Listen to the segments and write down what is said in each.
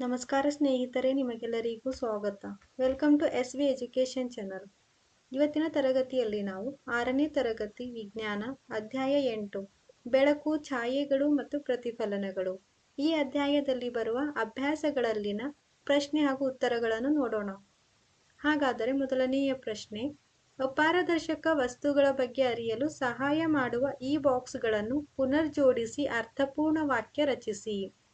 ನಮಸ್ಕಾರ ಸ್ನೇಹಿತರೆ, ನಿಮಗೆಲ್ಲರಿಗೂ ಸ್ವಾಗತ. Welcome to S V education channel ಇವತ್ತಿನ ತರಗತಿಯಲ್ಲಿ ನಾವು ಆರನೇ ತರಗತಿ ವಿಜ್ಞಾನ, ಅಧ್ಯಾಯ ಎಂಟು, ಬೆಳಕು, ಛಾಯೆಗಳು ಮತ್ತು ಪ್ರತಿಫಲನಗಳು. ಈ ಅಧ್ಯಾಯದಲ್ಲಿ ಬರುವ ಅಭ್ಯಾಸಗಳಲ್ಲಿನ ಪ್ರಶ್ನೆ ಹಾಗೂ ಉತ್ತರಗಳನ್ನು ನೋಡೋಣ. ಹಾಗಾದರೆ ಮೊದಲನೆಯ ಪ್ರಶ್ನೆ, ಅಪಾರದರ್ಶಕ ವಸ್ತುಗಳ ಬಗ್ಗೆ ಅರಿಯಲು ಸಹಾಯ ಮಾಡುವ ಈ ಬಾಕ್ಸ್ಗಳನ್ನು ಪುನರ್ಜೋಡಿಸಿ ಅರ್ಥಪೂರ್ಣ ವಾಕ್ಯ ರಚಿಸಿ.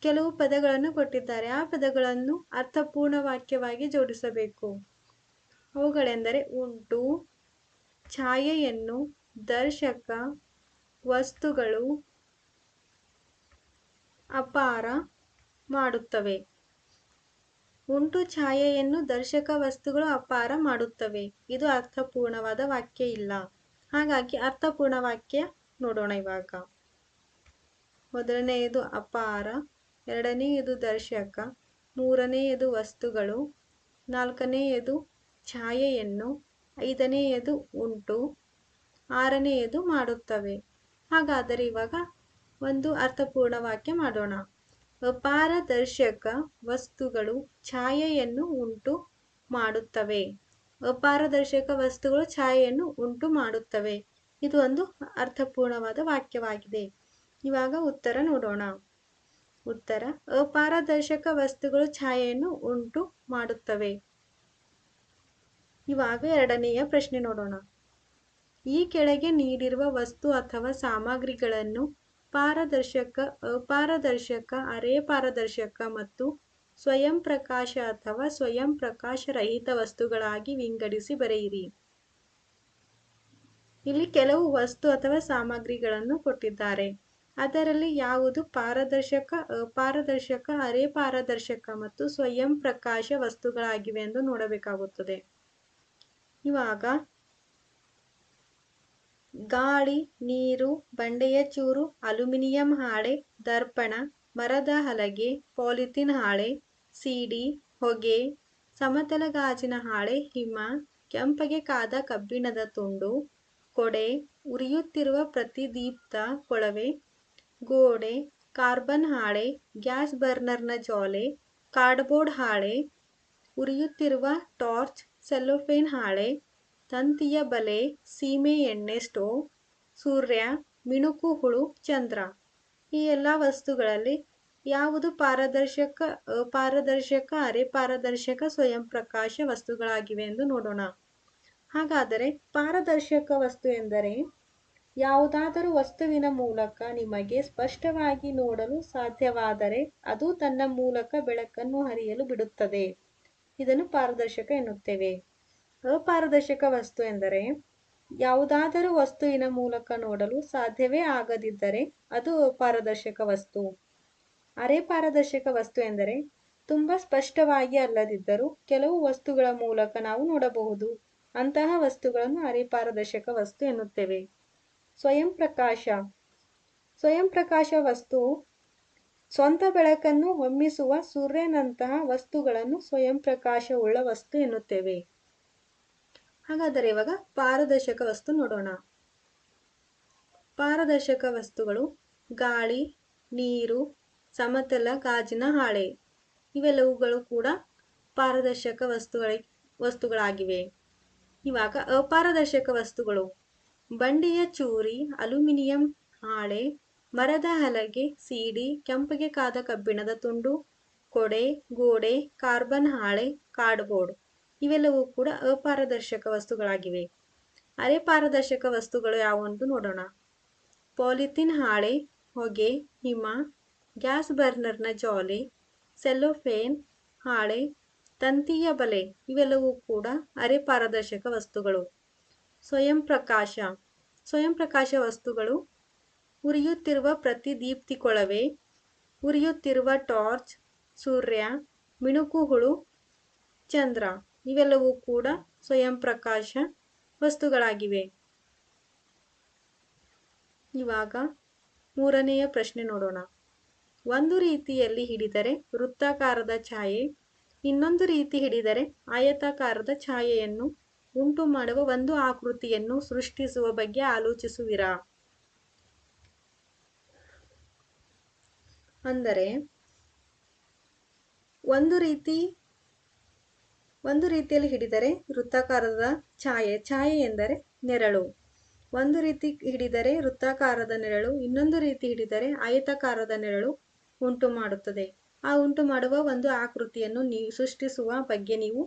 ಕೆಲವು ಪದಗಳನ್ನು ಕೊಟ್ಟಿದ್ದಾರೆ. ಆ ಪದಗಳನ್ನು ಅರ್ಥಪೂರ್ಣ ವಾಕ್ಯವಾಗಿ ಜೋಡಿಸಬೇಕು. ಅವುಗಳೆಂದರೆ ಉಂಟು, ಛಾಯೆಯನ್ನು, ದರ್ಶಕ, ವಸ್ತುಗಳು, ಅಪಾರ ಮಾಡುತ್ತವೆ. ಉಂಟು, ಛಾಯೆಯನ್ನು, ದರ್ಶಕ, ವಸ್ತುಗಳು ಅಪಾರ ಮಾಡುತ್ತವೆ. ಇದು ಅರ್ಥಪೂರ್ಣವಾದ ವಾಕ್ಯ ಇಲ್ಲ. ಹಾಗಾಗಿ ಅರ್ಥಪೂರ್ಣ ವಾಕ್ಯ ನೋಡೋಣ ಇವಾಗ. ಮೊದಲನೆಯದು ಅಪಾರ ಎರಡನೆಯದು ದರ್ಶಕ, ಮೂರನೆಯದು ವಸ್ತುಗಳು, ನಾಲ್ಕನೆಯದು ಛಾಯೆಯನ್ನು, ಐದನೆಯದು ಉಂಟು, ಆರನೆಯದು ಮಾಡುತ್ತವೆ. ಹಾಗಾದರೆ ಇವಾಗ ಒಂದು ಅರ್ಥಪೂರ್ಣ ವಾಕ್ಯ ಮಾಡೋಣ. ಅಪಾರದರ್ಶಕ ವಸ್ತುಗಳು ಛಾಯೆಯನ್ನು ಉಂಟು ಮಾಡುತ್ತವೆ. ಅಪಾರದರ್ಶಕ ವಸ್ತುಗಳು ಛಾಯೆಯನ್ನು ಉಂಟು ಮಾಡುತ್ತವೆ. ಇದು ಒಂದು ಅರ್ಥಪೂರ್ಣವಾದ ವಾಕ್ಯವಾಗಿದೆ. ಇವಾಗ ಉತ್ತರ ನೋಡೋಣ. ಉತ್ತರ, ಅಪಾರದರ್ಶಕ ವಸ್ತುಗಳು ಛಾಯೆಯನ್ನು ಉಂಟು ಮಾಡುತ್ತವೆ. ಇವಾಗ ಎರಡನೆಯ ಪ್ರಶ್ನೆ ನೋಡೋಣ. ಈ ಕೆಳಗೆ ನೀಡಿರುವ ವಸ್ತು ಅಥವಾ ಸಾಮಗ್ರಿಗಳನ್ನು ಪಾರದರ್ಶಕ, ಅಪಾರದರ್ಶಕ, ಅರೆ ಪಾರದರ್ಶಕ ಮತ್ತು ಸ್ವಯಂ ಪ್ರಕಾಶ ಅಥವಾ ಸ್ವಯಂ ಪ್ರಕಾಶ ರಹಿತ ವಸ್ತುಗಳಾಗಿ ವಿಂಗಡಿಸಿ ಬರೆಯಿರಿ. ಇಲ್ಲಿ ಕೆಲವು ವಸ್ತು ಅಥವಾ ಸಾಮಗ್ರಿಗಳನ್ನು ಕೊಟ್ಟಿದ್ದಾರೆ. ಅದರಲ್ಲಿ ಯಾವುದು ಪಾರದರ್ಶಕ ಅಪಾರದರ್ಶಕ ಅರೆ ಪಾರದರ್ಶಕ ಮತ್ತು ಸ್ವಯಂ ಪ್ರಕಾಶ ವಸ್ತುಗಳಾಗಿವೆ ಎಂದು ನೋಡಬೇಕಾಗುತ್ತದೆ. ಇವಾಗ, ಗಾಳಿ, ನೀರು, ಬಂಡೆಯ ಚೂರು, ಅಲ್ಯೂಮಿನಿಯಂ ಹಾಳೆ, ದರ್ಪಣ, ಮರದ ಹಲಗೆ, ಪಾಲಿಥಿನ್ ಹಾಳೆ, ಸಿಡಿ, ಹೊಗೆ, ಸಮತಲ ಗಾಜಿನ ಹಾಳೆ, ಹಿಮ, ಕೆಂಪಗೆ ಕಾದ ಕಬ್ಬಿಣದ ತುಂಡು, ಕೊಡೆ, ಉರಿಯುತ್ತಿರುವ ಪ್ರತಿದೀಪ್ತ ಕೊಳವೆ ಗೋಡೆ, ಕಾರ್ಬನ್ ಹಾಳೆ, ಗ್ಯಾಸ್ ಬರ್ನರ್ನ ಜಾಲೆ, ಕಾರ್ಡ್ಬೋರ್ಡ್ ಹಾಳೆ, ಉರಿಯುತ್ತಿರುವ ಟಾರ್ಚ್, ಸೆಲ್ಲೋಫೇನ್ ಹಾಳೆ, ತಂತಿಯ ಬಲೆ, ಸೀಮೆ ಎಣ್ಣೆ ಸ್ಟೋವ್, ಸೂರ್ಯ, ಮಿಣುಕು ಹುಳು, ಚಂದ್ರ ಈ ಎಲ್ಲ ವಸ್ತುಗಳಲ್ಲಿ ಯಾವುದು ಪಾರದರ್ಶಕ ಪಾರದರ್ಶಕ ಅರೆ ಪಾರದರ್ಶಕ ಸ್ವಯಂ ಪ್ರಕಾಶ ವಸ್ತುಗಳಾಗಿವೆ ಎಂದು ನೋಡೋಣ. ಹಾಗಾದರೆ ಪಾರದರ್ಶಕ ವಸ್ತು ಎಂದರೆ ಯಾವುದಾದರೂ ವಸ್ತುವಿನ ಮೂಲಕ ನಿಮಗೆ ಸ್ಪಷ್ಟವಾಗಿ ನೋಡಲು ಸಾಧ್ಯವಾದರೆ ಅದು ತನ್ನ ಮೂಲಕ ಬೆಳಕನ್ನು ಹರಿಯಲು ಬಿಡುತ್ತದೆ. ಇದನ್ನು ಪಾರದರ್ಶಕ ಎನ್ನುತ್ತೇವೆ. ಅಪಾರದರ್ಶಕ ವಸ್ತು ಎಂದರೆ, ಯಾವುದಾದರೂ ವಸ್ತುವಿನ ಮೂಲಕ ನೋಡಲು ಸಾಧ್ಯವೇ ಆಗದಿದ್ದರೆ ಅದು ಅಪಾರದರ್ಶಕ ವಸ್ತು. ಅರೆ ಪಾರದರ್ಶಕ ವಸ್ತು ಎಂದರೆ, ತುಂಬ ಸ್ಪಷ್ಟವಾಗಿ ಅಲ್ಲದಿದ್ದರೂ ಕೆಲವು ವಸ್ತುಗಳ ಮೂಲಕ ನಾವು ನೋಡಬಹುದು. ಅಂತಹ ವಸ್ತುಗಳನ್ನು ಅರೆ ಪಾರದರ್ಶಕ ವಸ್ತು ಎನ್ನುತ್ತೇವೆ. ಸ್ವಯಂ ಪ್ರಕಾಶ ಸ್ವಯಂ ಪ್ರಕಾಶ ವಸ್ತು, ಸ್ವಂತ ಬೆಳಕನ್ನು ಹೊಮ್ಮಿಸುವ ಸೂರ್ಯನಂತಹ ವಸ್ತುಗಳನ್ನು ಸ್ವಯಂ ಪ್ರಕಾಶವುಳ್ಳ ವಸ್ತು ಎನ್ನುತ್ತೇವೆ. ಹಾಗಾದರೆ ಇವಾಗ ಪಾರದರ್ಶಕ ವಸ್ತು ನೋಡೋಣ. ಪಾರದರ್ಶಕ ವಸ್ತುಗಳು ಗಾಳಿ, ನೀರು, ಸಮತಲ, ಗಾಜಿನ ಹಾಳೆ. ಇವೆಲ್ಲವುಗಳು ಕೂಡ ಪಾರದರ್ಶಕ ವಸ್ತುಗಳ, ವಸ್ತುಗಳಾಗಿವೆ. ಇವಾಗ ಅಪಾರದರ್ಶಕ ವಸ್ತುಗಳು. ಬಂಡೆಯ ಚೂರಿ, ಅಲ್ಯೂಮಿನಿಯಂ ಹಾಳೆ, ಮರದ ಹಲಗೆ ಸೀಡಿ, ಕೆಂಪಗೆ ಕಾದ ಕಬ್ಬಿಣದ ತುಂಡು, ಕೊಡೆ, ಗೋಡೆ, ಕಾರ್ಬನ್ ಹಾಳೆ, ಕಾರ್ಡ್ಬೋರ್ಡ್ ಇವೆಲ್ಲವೂ ಕೂಡ ಅಪಾರದರ್ಶಕ ವಸ್ತುಗಳಾಗಿವೆ. ಅರೆ ಪಾರದರ್ಶಕ ವಸ್ತುಗಳು ಯಾವೊಂದು ನೋಡೋಣ. ಪಾಲಿಥಿನ್ ಹಾಳೆ, ಹೊಗೆ, ಹಿಮ, ಗ್ಯಾಸ್ ಬರ್ನರ್ನ ಜಾಲೆ, ಸೆಲ್ಲೋಫೇನ್ ಹಾಳೆ, ತಂತಿಯ ಬಲೆ ಇವೆಲ್ಲವೂ ಕೂಡ ಅರೆ ಪಾರದರ್ಶಕ ವಸ್ತುಗಳು. ಸ್ವಯಂ ಪ್ರಕಾಶ. ಸ್ವಯಂ ಪ್ರಕಾಶ ವಸ್ತುಗಳು ಉರಿಯುತ್ತಿರುವ ಪ್ರತಿದೀಪ್ತಿ ಕೊಳವೆ ಉರಿಯುತ್ತಿರುವ ಟಾರ್ಚ್, ಸೂರ್ಯ ಮಿಣುಕು ಹುಳು ಚಂದ್ರ ಇವೆಲ್ಲವೂ ಕೂಡ ಸ್ವಯಂ ಪ್ರಕಾಶ ವಸ್ತುಗಳಾಗಿವೆ. ಇವಾಗ ಮೂರನೆಯ ಪ್ರಶ್ನೆ ನೋಡೋಣ. ಒಂದು ರೀತಿಯಲ್ಲಿ ಹಿಡಿದರೆ ವೃತ್ತಾಕಾರದ ಛಾಯೆ, ಇನ್ನೊಂದು ರೀತಿ ಹಿಡಿದರೆ ಆಯತಾಕಾರದ ಛಾಯೆಯನ್ನು ಉಂಟು ಮಾಡುವ ಒಂದು ಆಕೃತಿಯನ್ನು ಸೃಷ್ಟಿಸುವ ಬಗ್ಗೆ ಆಲೋಚಿಸುವಿರಾ? ಅಂದರೆ, ಒಂದು ರೀತಿ, ಒಂದು ರೀತಿಯಲ್ಲಿ ಹಿಡಿದರೆ ವೃತ್ತಾಕಾರದ ಛಾಯೆ ಛಾಯೆ ಎಂದರೆ ನೆರಳು. ಒಂದು ರೀತಿ ಹಿಡಿದರೆ ವೃತ್ತಾಕಾರದ ನೆರಳು, ಇನ್ನೊಂದು ರೀತಿ ಹಿಡಿದರೆ ಆಯತಾಕಾರದ ನೆರಳು ಉಂಟು ಮಾಡುತ್ತದೆ ಆ ಉಂಟು ಮಾಡುವ ಒಂದು ಆಕೃತಿಯನ್ನು ನೀವು ಸೃಷ್ಟಿಸುವ ಬಗ್ಗೆ ನೀವು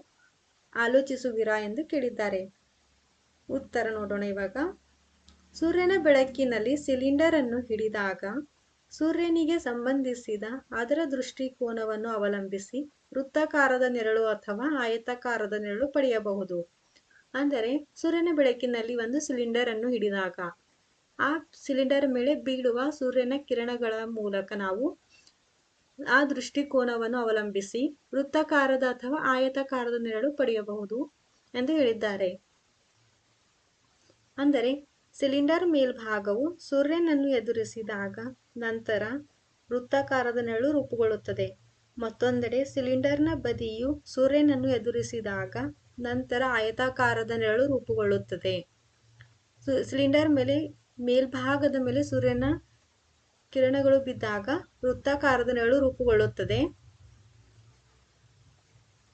ಆಲೋಚಿಸುವಿರಾ ಎಂದು ಕೇಳಿದ್ದಾರೆ. ಉತ್ತರ ನೋಡೋಣ ಇವಾಗ. ಸೂರ್ಯನ ಬೆಳಕಿನಲ್ಲಿ ಸಿಲಿಂಡರ್ ಅನ್ನು ಹಿಡಿದಾಗ ಸೂರ್ಯನಿಗೆ ಸಂಬಂಧಿಸಿದ ಅದರ ದೃಷ್ಟಿಕೋನವನ್ನು ಅವಲಂಬಿಸಿ ವೃತ್ತಾಕಾರದ ನೆರಳು ಅಥವಾ ಆಯತಾಕಾರದ ನೆರಳು ಪಡೆಯಬಹುದು. ಅಂದರೆ ಸೂರ್ಯನ ಬೆಳಕಿನಲ್ಲಿ ಒಂದು ಸಿಲಿಂಡರ್ ಅನ್ನು ಹಿಡಿದಾಗ ಆ ಸಿಲಿಂಡರ್ ಮೇಲೆ ಬೀಳುವ ಸೂರ್ಯನ ಕಿರಣಗಳ ಮೂಲಕ ನಾವು ಆ ದೃಷ್ಟಿಕೋನವನ್ನು ಅವಲಂಬಿಸಿ ವೃತ್ತಾಕಾರದ ಅಥವಾ ಆಯತಾಕಾರದ ನೆರಳು ಪಡೆಯಬಹುದು ಎಂದು ಹೇಳಿದ್ದಾರೆ. ಅಂದರೆ ಸಿಲಿಂಡರ್ ಮೇಲ್ಭಾಗವು ಸೂರ್ಯನನ್ನು ಎದುರಿಸಿದಾಗ ನಂತರ ವೃತ್ತಾಕಾರದ ನೆರಳು ರೂಪುಗೊಳ್ಳುತ್ತದೆ. ಮತ್ತೊಂದೆಡೆ ಸಿಲಿಂಡರ್ನ ಬದಿಯು ಸೂರ್ಯನನ್ನು ಎದುರಿಸಿದಾಗ ನಂತರ ಆಯತಾಕಾರದ ನೆರಳು ರೂಪುಗೊಳ್ಳುತ್ತದೆ. ಸಿಲಿಂಡರ್ ಮೇಲೆ ಮೇಲ್ಭಾಗದ ಮೇಲೆ ಸೂರ್ಯನ ಕಿರಣಗಳು ಬಿದ್ದಾಗ ವೃತ್ತಾಕಾರದ ನೆರಳು ರೂಪುಗೊಳ್ಳುತ್ತದೆ.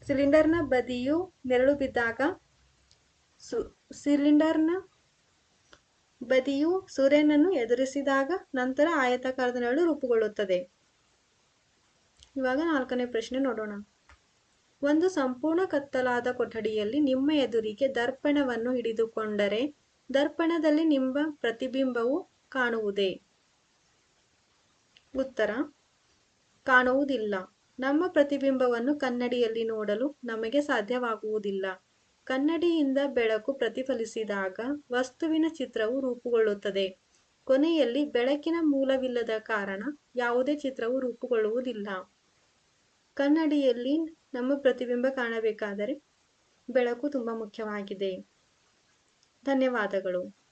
ಸಿಲಿಂಡರ್ನ ಬದಿಯು ನೆರಳು ಬಿದ್ದಾಗ ಸು, ಸಿಲಿಂಡರ್ನ ಬದಿಯು ಸೂರ್ಯನನ್ನು ಎದುರಿಸಿದಾಗ ನಂತರ ಆಯತಾಕಾರದ ನೆರಳು ರೂಪುಗೊಳ್ಳುತ್ತದೆ. ಇವಾಗ ನಾಲ್ಕನೇ ಪ್ರಶ್ನೆ ನೋಡೋಣ. ಒಂದು ಸಂಪೂರ್ಣ ಕತ್ತಲಾದ ಕೊಠಡಿಯಲ್ಲಿ ನಿಮ್ಮ ಎದುರಿಗೆ ದರ್ಪಣವನ್ನು ಹಿಡಿದುಕೊಂಡರೆ ದರ್ಪಣದಲ್ಲಿ ನಿಮ್ಮ ಪ್ರತಿಬಿಂಬವು ಕಾಣುವುದೇ? ಉತ್ತರ, ಕಾಣುವುದಿಲ್ಲ. ನಮ್ಮ ಪ್ರತಿಬಿಂಬವನ್ನು ಕನ್ನಡಿಯಲ್ಲಿ ನೋಡಲು ನಮಗೆ ಸಾಧ್ಯವಾಗುವುದಿಲ್ಲ. ಕನ್ನಡಿಯಿಂದ ಬೆಳಕು ಪ್ರತಿಫಲಿಸಿದಾಗ ವಸ್ತುವಿನ ಚಿತ್ರವು ರೂಪುಗೊಳ್ಳುತ್ತದೆ. ಕೊನೆಯಲ್ಲಿ ಬೆಳಕಿನ ಮೂಲವಿಲ್ಲದ ಕಾರಣ ಯಾವುದೇ ಚಿತ್ರವು ರೂಪುಗೊಳ್ಳುವುದಿಲ್ಲ. ಕನ್ನಡಿಯಲ್ಲಿ ನಮ್ಮ ಪ್ರತಿಬಿಂಬ ಕಾಣಬೇಕಾದರೆ ಬೆಳಕು ತುಂಬ ಮುಖ್ಯವಾಗಿದೆ. ಧನ್ಯವಾದಗಳು.